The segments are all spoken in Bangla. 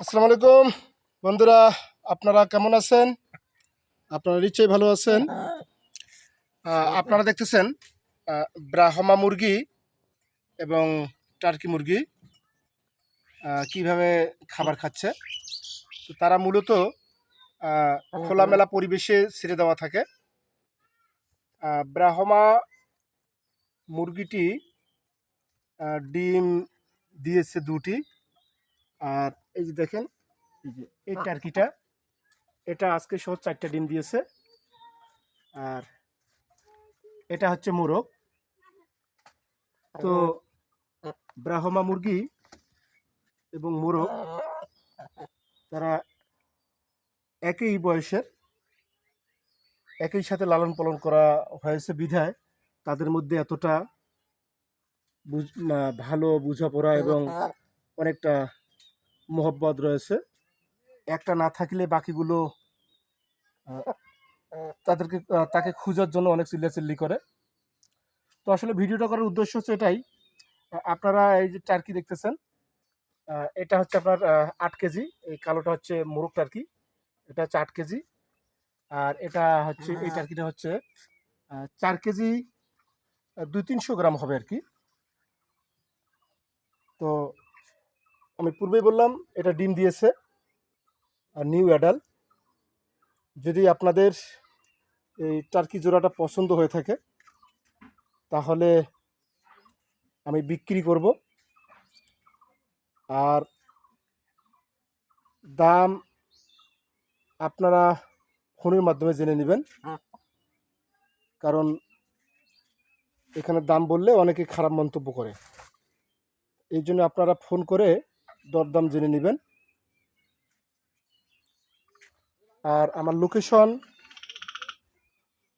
আসসালামু আলাইকুম। বন্ধুরা, আপনারা কেমন আছেন? আপনারা নিশ্চয়ই ভালো আছেন। আপনারা দেখতেছেন ব্রাহ্মা মুরগি এবং টার্কি মুরগি কীভাবে খাবার খাচ্ছে। তো তারা মূলত খোলামেলা পরিবেশে ছেড়ে দেওয়া থাকে। ব্রাহ্মা মুরগিটি ডিম দিয়েছে দুটি। আর এই যে দেখেন এই যে এই টার্কিটা এটা আজকে সহ চারটা ডিম দিয়েছে। আর এটা হচ্ছে মোরগ। তো ব্রাহ্মা মুরগি এবং মোরগ তারা একই বয়সের একই সাথে লালন পালন করা হয়েছে বিধায় তাদের মধ্যে এতটা বুঝ- ভালো বোঝাপড়া এবং অনেকটা মোহব্বত রয়েছে। একটা না থাকলে বাকিগুলো তাদেরকে তাকে খোঁজার জন্য অনেক চিল্লাচিল্লি করে। তো আসলে ভিডিওটা করার উদ্দেশ্য হচ্ছে এটাই আপনারা এই যে টার্কি দেখতেছেন এটা হচ্ছে আপনার আট কেজি, এই কালোটা হচ্ছে মোরগ টার্কি, এটা হচ্ছে আট কেজি, আর এটা হচ্ছে, এই টার্কিটা হচ্ছে চার কেজি দুই তিনশো গ্রাম হবে আর কি তো আমি পূর্বেই বললাম, এটা ডিম দিয়েছে, আর নিউ অ্যাডাল যদি আপনাদের এই টার্কি জোড়াটা পছন্দ হয়ে থাকে, তাহলে আমি বিক্রি করব। আর দাম আপনারা ফোনের মাধ্যমে জেনে নেবেন। কারণ এখানে দাম বললে অনেকে খারাপ মন্তব্য করে। এই জন্য আপনারা ফোন করে দরদাম জেনে নেবেন। আর আমার লোকেশন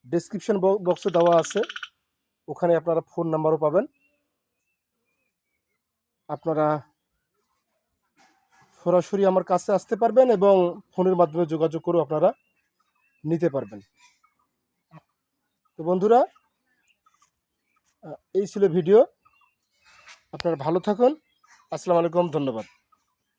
ডেসক্রিপশন বক্সে দেওয়া আছে। ওখানে আপনারা ফোন নাম্বারও পাবেন। আপনারা সরাসরি আমার কাছে আসতে পারবেন এবং ফোনের মাধ্যমে যোগাযোগ করেও আপনারা নিতে পারবেন। তো বন্ধুরা এই ছিল ভিডিও। আপনারা ভালো থাকুন। আসসালামু আলাইকুম, ধন্যবাদ।